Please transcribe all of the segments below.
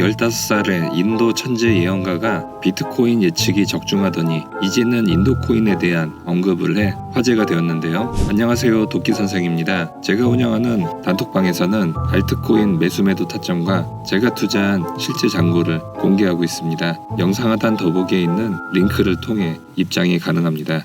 15살의 인도 천재 예언가가 비트코인 예측이 적중하더니 이제는 인도 코인에 대한 언급을 해 화제가 되었는데요. 안녕하세요. 도끼 선생입니다. 제가 운영하는 단톡방에서는 알트코인 매수매도 타점과 제가 투자한 실제 잔고를 공개하고 있습니다. 영상 하단 더보기에 있는 링크를 통해 입장이 가능합니다.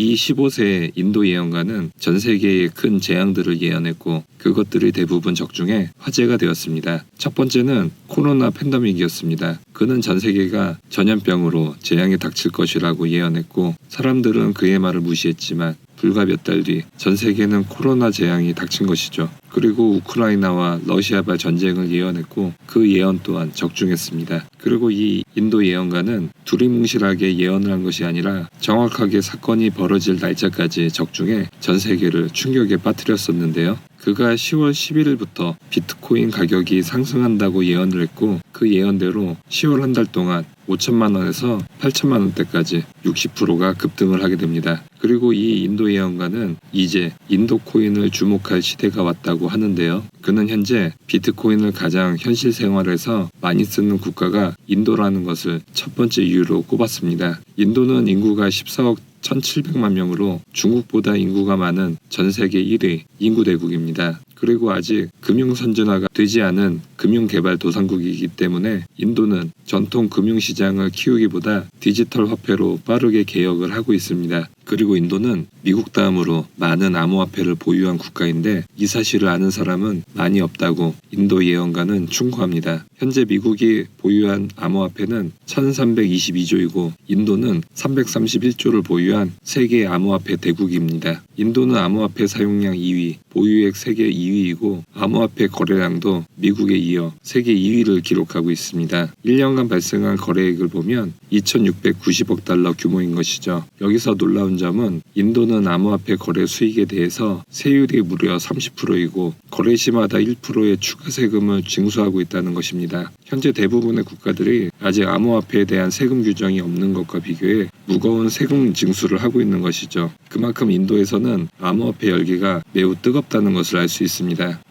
이 15세의 인도 예언가는 전 세계의 큰 재앙들을 예언했고 그것들이 대부분 적중해 화제가 되었습니다. 첫 번째는 코로나 팬데믹이었습니다. 그는 전 세계가 전염병으로 재앙이 닥칠 것이라고 예언했고 사람들은 그의 말을 무시했지만 불과 몇 달 뒤 전 세계는 코로나 재앙이 닥친 것이죠. 그리고 우크라이나와 러시아발 전쟁을 예언했고 그 예언 또한 적중했습니다. 그리고 이 인도 예언가는 두리뭉실하게 예언을 한 것이 아니라 정확하게 사건이 벌어질 날짜까지 적중해 전 세계를 충격에 빠뜨렸었는데요. 그가 10월 11일부터 비트코인 가격이 상승한다고 예언을 했고 그 예언대로 10월 한 달 동안 5천만 원에서 8천만 원대까지 60%가 급등을 하게 됩니다. 그리고 이 인도 예언가는 이제 인도 코인을 주목할 시대가 왔다고 하는데요. 그는 현재 비트코인을 가장 현실 생활에서 많이 쓰는 국가가 인도라는 것을 첫 번째 이유로 꼽았습니다. 인도는 인구가 14억 1,700만 명으로 중국보다 인구가 많은 전 세계 1위 인구 대국입니다. 그리고 아직 금융 선진화가 되지 않은 금융 개발 도상국이기 때문에 인도는 전통 금융 시장을 키우기보다 디지털 화폐로 빠르게 개혁을 하고 있습니다. 그리고 인도는 미국 다음으로 많은 암호화폐를 보유한 국가인데 이 사실을 아는 사람은 많이 없다고 인도 예언가는 충고합니다. 현재 미국이 보유한 암호화폐는 1322조이고 인도는 331조를 보유한 세계 암호화폐 대국입니다. 인도는 암호화폐 사용량 2위, 보유액 세계 2위 이고 암호화폐 거래량도 미국에 이어 세계 2위를 기록하고 있습니다. 1년간 발생한 거래액을 보면 2,690억 달러 규모인 것이죠. 여기서 놀라운 점은 인도는 암호화폐 거래 수익에 대해서 세율이 무려 30%이고 거래 시마다 1%의 추가 세금을 징수하고 있다는 것입니다. 현재 대부분의 국가들이 아직 암호화폐에 대한 세금 규정이 없는 것과 비교해 무거운 세금 징수를 하고 있는 것이죠. 그만큼 인도에서는 암호화폐 열기가 매우 뜨겁다는 것을 알 수 있습니다.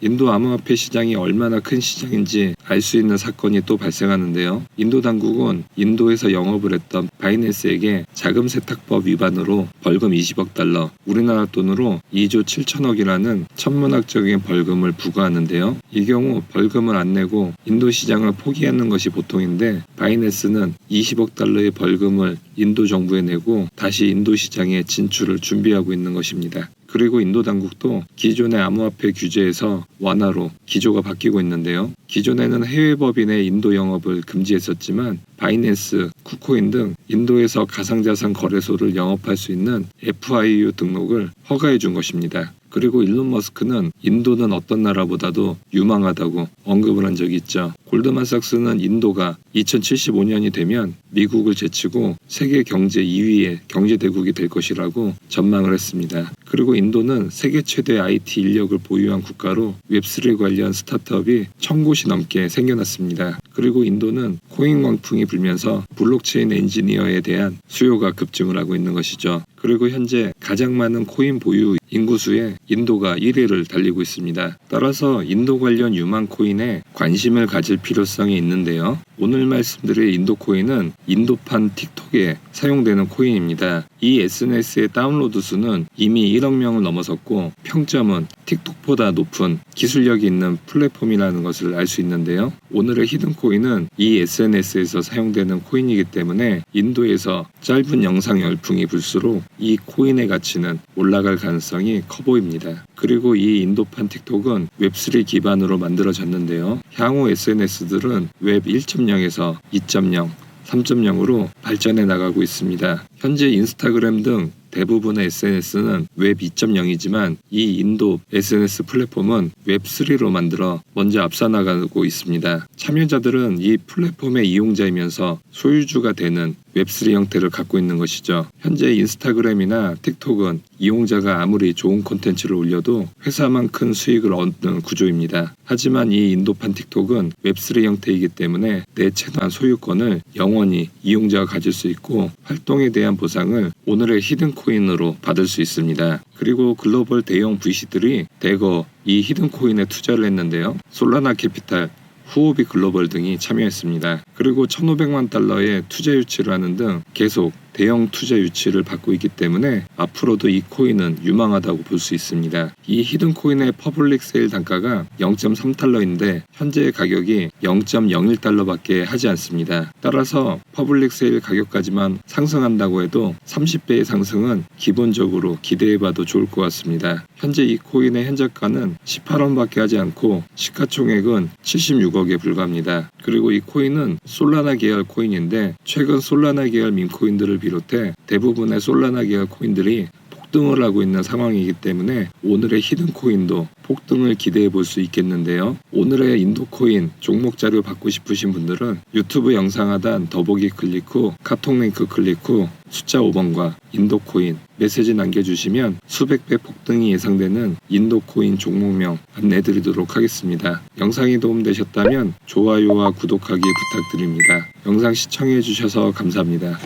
인도 암호화폐 시장이 얼마나 큰 시장인지 알 수 있는 사건이 또 발생하는데요. 인도 당국은 인도에서 영업을 했던 바이낸스에게 자금 세탁법 위반으로 벌금 20억 달러, 우리나라 돈으로 2조 7천억이라는 천문학적인 벌금을 부과하는데요. 이 경우 벌금을 안 내고 인도 시장을 포기하는 것이 보통인데 바이낸스는 20억 달러의 벌금을 인도 정부에 내고 다시 인도 시장에 진출을 준비하고 있는 것입니다. 그리고 인도 당국도 기존의 암호화폐 규제에서 완화로 기조가 바뀌고 있는데요. 기존에는 해외 법인의 인도 영업을 금지했었지만 바이낸스, 쿠코인 등 인도에서 가상자산 거래소를 영업할 수 있는 FIU 등록을 허가해 준 것입니다. 그리고 일론 머스크는 인도는 어떤 나라보다도 유망하다고 언급을 한 적이 있죠. 골드만삭스는 인도가 2075년이 되면 미국을 제치고 세계 경제 2위의 경제 대국이 될 것이라고 전망을 했습니다. 그리고 인도는 세계 최대 IT 인력을 보유한 국가로 웹3 관련 스타트업이 천 곳이 넘게 생겨났습니다. 그리고 인도는 코인 광풍이 불면서 블록체인 엔지니어에 대한 수요가 급증을 하고 있는 것이죠. 그리고 현재 가장 많은 코인 보유 인구수에 인도가 1위를 달리고 있습니다. 따라서 인도 관련 유망 코인에 관심을 가질 필요성이 있는데요. 오늘 말씀드릴 인도 코인은 인도판 틱톡에 사용되는 코인입니다. 이 SNS의 다운로드 수는 이미 1억 명을 넘어섰고 평점은 틱톡보다 높은 기술력이 있는 플랫폼이라는 것을 알 수 있는데요. 오늘의 히든 코인은 이 SNS 에서 사용되는 코인이기 때문에 인도에서 짧은 영상 열풍이 불수록 이 코인의 가치는 올라갈 가능성이 커 보입니다. 그리고 이 인도판 틱톡은 웹3 기반으로 만들어졌는데요. 향후 SNS들은 웹 1.0에서 2.0, 3.0으로 발전해 나가고 있습니다. 현재 인스타그램 등 대부분의 SNS는 웹 2.0이지만 이 인도 SNS 플랫폼은 웹 3로 만들어 먼저 앞서 나가고 있습니다. 참여자들은 이 플랫폼의 이용자이면서 소유주가 되는 웹3 형태를 갖고 있는 것이죠. 현재 인스타그램이나 틱톡은 이용자가 아무리 좋은 콘텐츠를 올려도 회사만 큰 수익을 얻는 구조입니다. 하지만 이 인도판 틱톡은 웹3 형태이기 때문에 내 채널 소유권을 영원히 이용자가 가질 수 있고 활동에 대한 보상을 오늘의 히든 코인으로 받을 수 있습니다. 그리고 글로벌 대형 VC들이 대거 이 히든 코인에 투자를 했는데요. 솔라나 캐피탈, 후오비 글로벌 등이 참여했습니다. 그리고 1,500만 달러의 투자 유치를 하는 등 계속 대형 투자 유치를 받고 있기 때문에 앞으로도 이 코인은 유망하다고 볼 수 있습니다. 이 히든 코인의 퍼블릭 세일 단가가 0.3달러인데 현재 가격이 0.01달러밖에 하지 않습니다. 따라서 퍼블릭 세일 가격까지만 상승한다고 해도 30배의 상승은 기본적으로 기대해봐도 좋을 것 같습니다. 현재 이 코인의 현저가는 18원밖에 하지 않고 시가총액은 76억에 불과합니다. 그리고 이 코인은 솔라나 계열 코인인데 최근 솔라나 계열 밈코인들을 비롯해 대부분의 솔라나 계열 코인들이 폭등을 하고 있는 상황이기 때문에 오늘의 히든 코인도 폭등을 기대해 볼 수 있겠는데요. 오늘의 인도 코인 종목 자료 받고 싶으신 분들은 유튜브 영상 하단 더보기 클릭 후 카톡 링크 클릭 후 숫자 5번과 인도 코인 메시지 남겨주시면 수백 배 폭등이 예상되는 인도 코인 종목명 안내드리도록 하겠습니다. 영상이 도움되셨다면 좋아요와 구독하기 부탁드립니다. 영상 시청해 주셔서 감사합니다.